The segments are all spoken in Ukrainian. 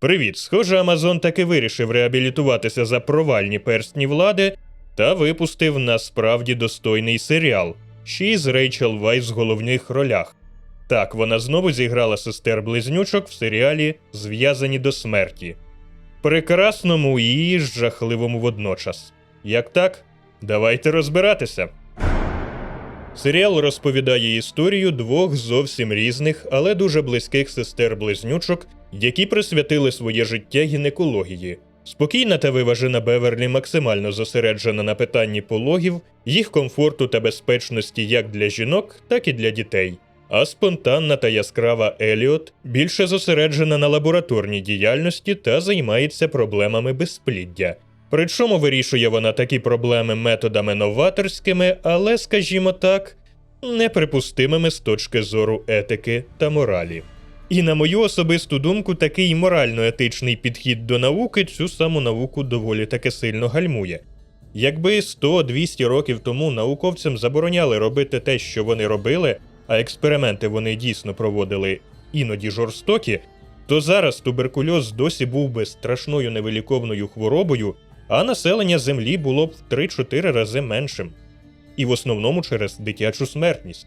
Привіт, схоже, Амазон таки вирішив реабілітуватися за провальні перстні влади та випустив насправді достойний серіал, ще й з Рейчел Вайс в головних ролях. Так, вона знову зіграла сестер близнючок в серіалі Зв'язані до смерті. Прекрасному і жахливому водночас. Як так? Давайте розбиратися. Серіал розповідає історію двох зовсім різних, але дуже близьких сестер-близнючок, які присвятили своє життя гінекології. Спокійна та виважена Беверлі максимально зосереджена на питанні пологів, їх комфорту та безпечності як для жінок, так і для дітей. А спонтанна та яскрава Еліот більше зосереджена на лабораторній діяльності та займається проблемами безпліддя. Причому вирішує вона такі проблеми методами новаторськими, але, скажімо так, неприпустимими з точки зору етики та моралі. І на мою особисту думку, такий морально-етичний підхід до науки цю саму науку доволі таки сильно гальмує. Якби 100-200 років тому науковцям забороняли робити те, що вони робили, а експерименти вони дійсно проводили іноді жорстокі, то зараз туберкульоз досі був би страшною невиліковною хворобою, а населення Землі було б в 3-4 рази меншим. І в основному через дитячу смертність.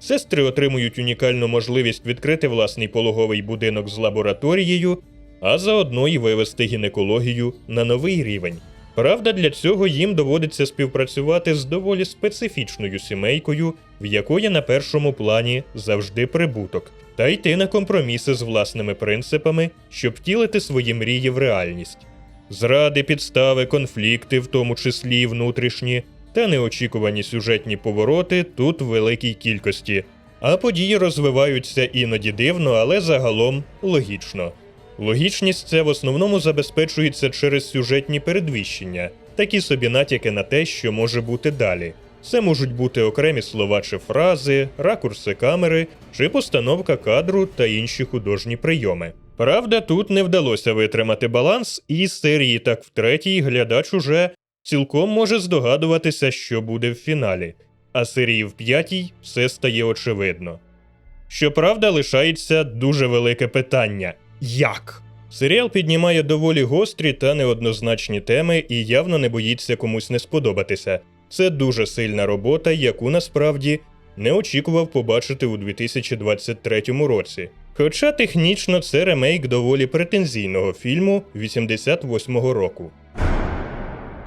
Сестри отримують унікальну можливість відкрити власний пологовий будинок з лабораторією, а заодно й вивести гінекологію на новий рівень. Правда, для цього їм доводиться співпрацювати з доволі специфічною сімейкою, в якої на першому плані завжди прибуток, та йти на компроміси з власними принципами, щоб втілити свої мрії в реальність. Зради, підстави, конфлікти, в тому числі й внутрішні, та неочікувані сюжетні повороти тут в великій кількості, а події розвиваються іноді дивно, але загалом логічно. Логічність це в основному забезпечується через сюжетні передвіщення, такі собі натяки на те, що може бути далі. Це можуть бути окремі слова чи фрази, ракурси камери, чи постановка кадру та інші художні прийоми. Правда, тут не вдалося витримати баланс, і серії так в третій глядач уже цілком може здогадуватися, що буде в фіналі, а серії в п'ятій все стає очевидно. Щоправда, лишається дуже велике питання як? Серіал піднімає доволі гострі та неоднозначні теми і явно не боїться комусь не сподобатися. Це дуже сильна робота, яку насправді не очікував побачити у 2023 році. Хоча технічно це ремейк доволі претензійного фільму 88-го року.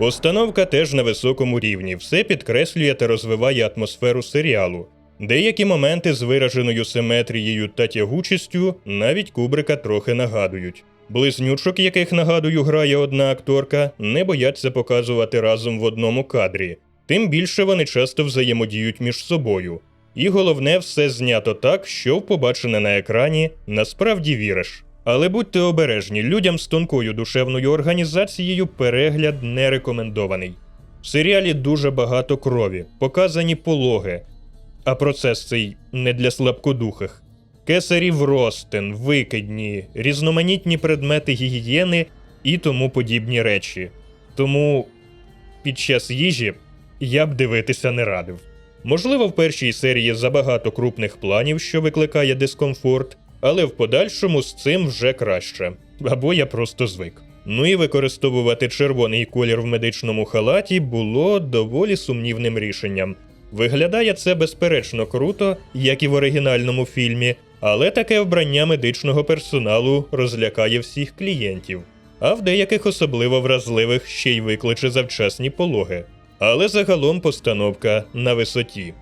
Постановка теж на високому рівні, все підкреслює та розвиває атмосферу серіалу. Деякі моменти з вираженою симетрією та тягучістю навіть Кубрика трохи нагадують. Близнючок, яких нагадую, грає одна акторка, не бояться показувати разом в одному кадрі, тим більше вони часто взаємодіють між собою. І головне, все знято так, що в побачене на екрані насправді віриш. Але будьте обережні, людям з тонкою душевною організацією перегляд не рекомендований. В серіалі дуже багато крові, показані пологи, а процес цей не для слабкодухих. Кесарів ростин, викидні, різноманітні предмети гігієни і тому подібні речі. Тому під час їжі я б дивитися не радив. Можливо, в першій серії забагато крупних планів, що викликає дискомфорт, але в подальшому з цим вже краще. Або я просто звик. Ну і використовувати червоний колір в медичному халаті було доволі сумнівним рішенням. Виглядає це безперечно круто, як і в оригінальному фільмі, але таке вбрання медичного персоналу розлякає всіх клієнтів, а в деяких особливо вразливих ще й викличе завчасні пологи. Але загалом постановка на висоті.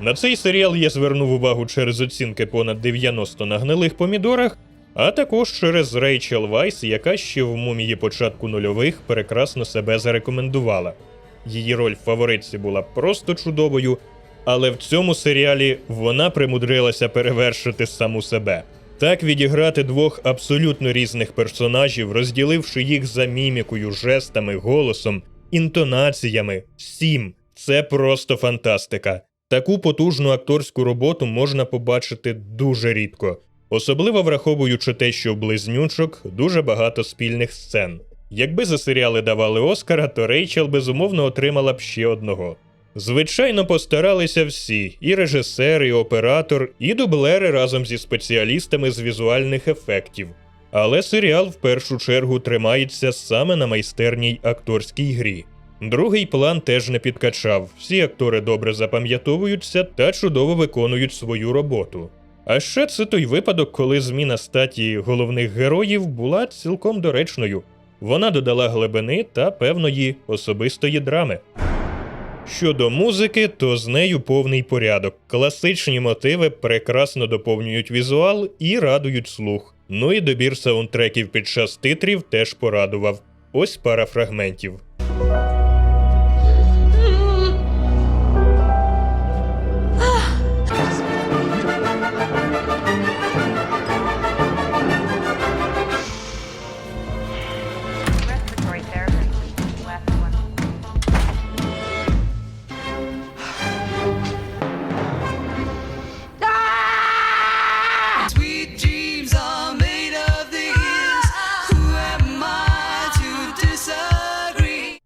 На цей серіал я звернув увагу через оцінки понад 90 на гнилих помідорах, а також через Рейчел Вайс, яка ще в мумії початку нульових прекрасно себе зарекомендувала. Її роль в фаворитці була просто чудовою, але в цьому серіалі вона примудрилася перевершити саму себе. Так відіграти двох абсолютно різних персонажів, розділивши їх за мімікою, жестами, голосом, інтонаціями, всім. Це просто фантастика. Таку потужну акторську роботу можна побачити дуже рідко, особливо враховуючи те, що в близнючок дуже багато спільних сцен. Якби за серіали давали Оскара, то Рейчел безумовно отримала б ще одного. Звичайно, постаралися всі: і режисер, і оператор, і дублери разом зі спеціалістами з візуальних ефектів. Але серіал в першу чергу тримається саме на майстерній акторській грі. Другий план теж не підкачав. Всі актори добре запам'ятовуються та чудово виконують свою роботу. А ще це той випадок, коли зміна статі головних героїв була цілком доречною. Вона додала глибини та певної особистої драми. Щодо музики, то з нею повний порядок. Класичні мотиви прекрасно доповнюють візуал і радують слух. Ну і добір саундтреків під час титрів теж порадував. Ось пара фрагментів.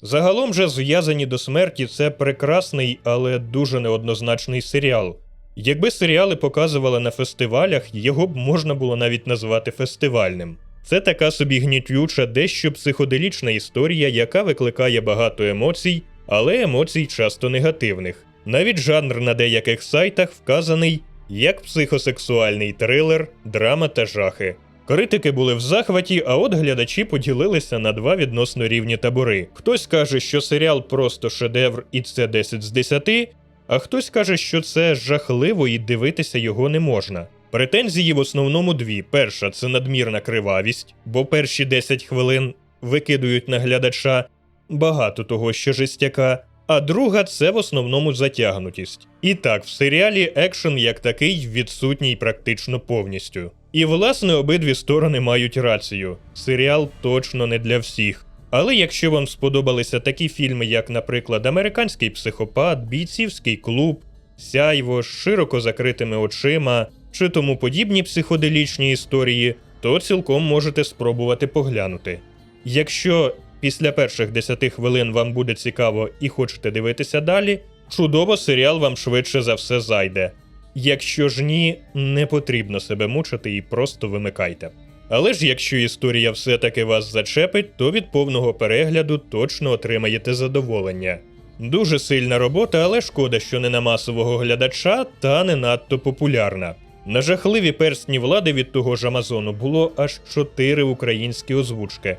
Загалом же зв'язані до смерті це прекрасний, але дуже неоднозначний серіал. Якби серіали показували на фестивалях, його б можна було навіть назвати фестивальним. Це така собі гнітюча, дещо психоделічна історія, яка викликає багато емоцій, але емоцій часто негативних. Навіть жанр на деяких сайтах вказаний як психосексуальний трилер, драма та жахи. Критики були в захваті, а от глядачі поділилися на два відносно рівні табори. Хтось каже, що серіал просто шедевр і це 10 з 10, а хтось каже, що це жахливо і дивитися його не можна. Претензії в основному дві: перша це надмірна кривавість, бо перші 10 хвилин викидують на глядача багато того, що жестяка. А друга це в основному затягнутість. І так, в серіалі екшен як такий відсутній практично повністю. І власне обидві сторони мають рацію. Серіал точно не для всіх. Але якщо вам сподобалися такі фільми, як, наприклад, Американський психопат, Бійцівський клуб, Сяйво з широко закритими очима чи тому подібні психоделічні історії, то цілком можете спробувати поглянути. Якщо після перших 10 хвилин вам буде цікаво і хочете дивитися далі, чудово серіал вам швидше за все зайде. Якщо ж ні, не потрібно себе мучити і просто вимикайте. Але ж якщо історія все-таки вас зачепить, то від повного перегляду точно отримаєте задоволення. Дуже сильна робота, але шкода, що не на масового глядача та не надто популярна. На жахливі персні влади від того ж Амазону було аж чотири українські озвучки.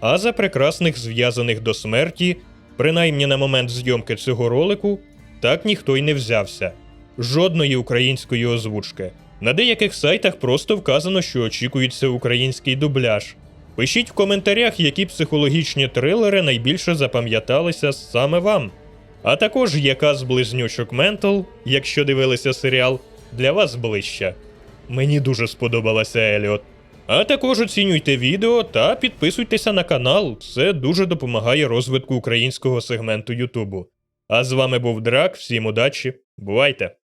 А за прекрасних зв'язаних до смерті, принаймні на момент зйомки цього ролику, так ніхто й не взявся. Жодної української озвучки. На деяких сайтах просто вказано, що очікується український дубляж. Пишіть в коментарях, які психологічні трилери найбільше запам'яталися саме вам. А також яка з близнючок Ментал, якщо дивилися серіал, для вас ближча. Мені дуже сподобалася Еліот. А також оцінюйте відео та підписуйтеся на канал, це дуже допомагає розвитку українського сегменту Ютубу. А з вами був Драк, всім удачі, бувайте!